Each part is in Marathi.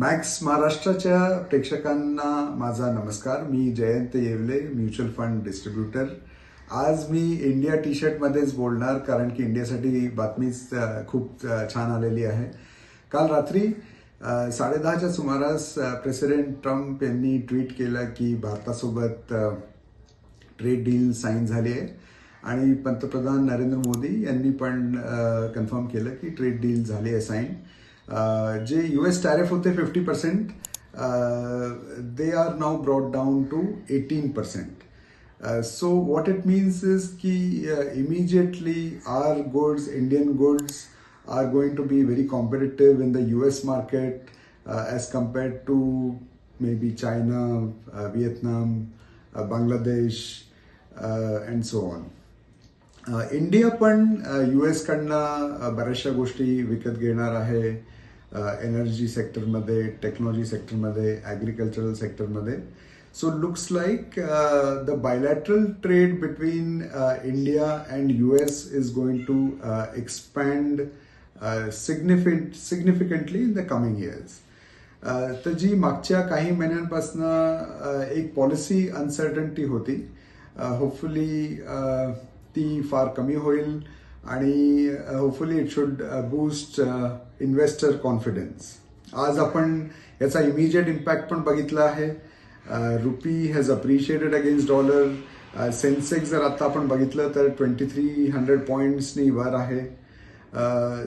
मॅक्स महाराष्ट्राच्या प्रेक्षकांना माझा नमस्कार. मी Jayant Yewale mutual fund distributor. आज मी इंडिया टी शर्टमध्येच बोलणार कारण की इंडियासाठी बातमीच खूप छान आलेली आहे. काल रात्री साडेदहाच्या सुमारास प्रेसिडेंट ट्रम्प यांनी ट्विट केलं की भारतासोबत ट्रेड डील साईन झाली आहे. आणि पंतप्रधान नरेंद्र मोदी यांनी पण कन्फर्म केलं की ट्रेड डील झाली आहे साईन. जे यू एस टॅरिफ होते fifty percent they are now brought down to eighteen percent so what it means is की immediately our goods Indian goods are going to be very competitive in the US market uh, as compared to maybe China, uh, Vietnam, uh, Bangladesh, uh, and so on. Uh, India पण यू एस कडनं uh, बऱ्याचशा गोष्टी विकत घेणार आहे एनर्जी सेक्टरमध्ये टेक्नॉलॉजी सेक्टरमध्ये ॲग्रिकल्चरल सेक्टरमध्ये so looks like the bilateral trade between India and U S is going to expand significant significantly in the coming years तर जी मागच्या काही महिन्यांपासून uh, एक पॉलिसी अनसर्टन्टी होती. Uh, होपफुली uh, ती फार कमी होईल. आणि hopefully it should boost investor confidence आज आपण याचा इमिजिएट इम्पॅक्ट पण बघितला आहे. Rupee has appreciated against dollar Sensex जर आता आपण बघितलं तर ट्वेंटी थ्री हंड्रेड पॉईंट्सनी वर आहे.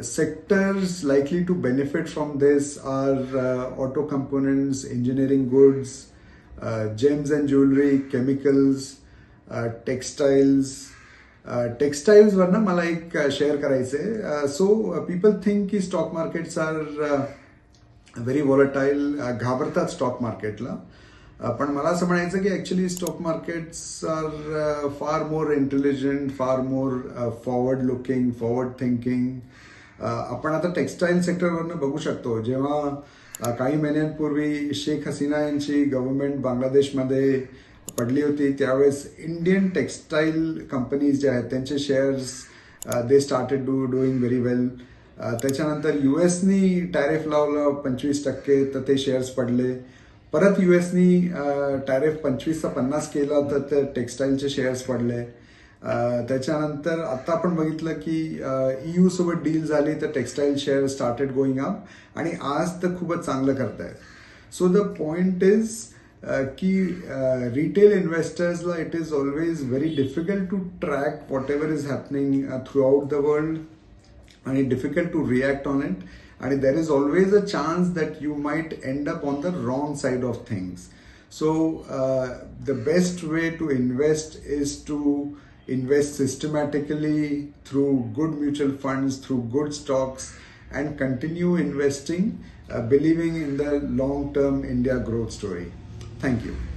Sectors likely to benefit from this are auto components engineering goods gems and jewellery chemicals textiles टेक्स्टाईल्सवरनं मला एक शेअर करायचं आहे सो पीपल थिंक की stock markets are very volatile घाबरतात स्टॉक मार्केटला पण मला असं म्हणायचं की actually stock markets R far more intelligent far more forward looking forward thinking आपण आता टेक्स्टाईल सेक्टरवरनं बघू शकतो. जेव्हा काही महिन्यांपूर्वी शेख हसीना यांची गव्हर्नमेंट बांगलादेशमध्ये पडली होती. त्यावेळेस इंडियन टेक्स्टाईल कंपनीज ज्या आहेत त्यांचे shares they started do doing very well त्याच्यानंतर युएसनी टॅरिफ लावलं पंचवीस टक्के तर ते शेअर्स पडले. परत युएसनी टॅरिफ पंचवीसचा पन्नास केला तर ते टेक्स्टाईलचे शेअर्स पडले. Uh, त्याच्यानंतर आता आपण बघितलं की uh, ईयू सोबत डील झाली तर textile share started going up आणि आज तर खूपच चांगलं करतायत. सो द पॉइंट इज की retail इन्व्हेस्टर्सला it is always very difficult to track whatever is happening throughout the world आणि difficult to react on it and there is always a chance that you might end up on the wrong side of things. So, uh, the best way to invest is to invest systematically through good mutual funds, through good stocks, and continue investing, uh, believing in the long term India growth story. Thank you.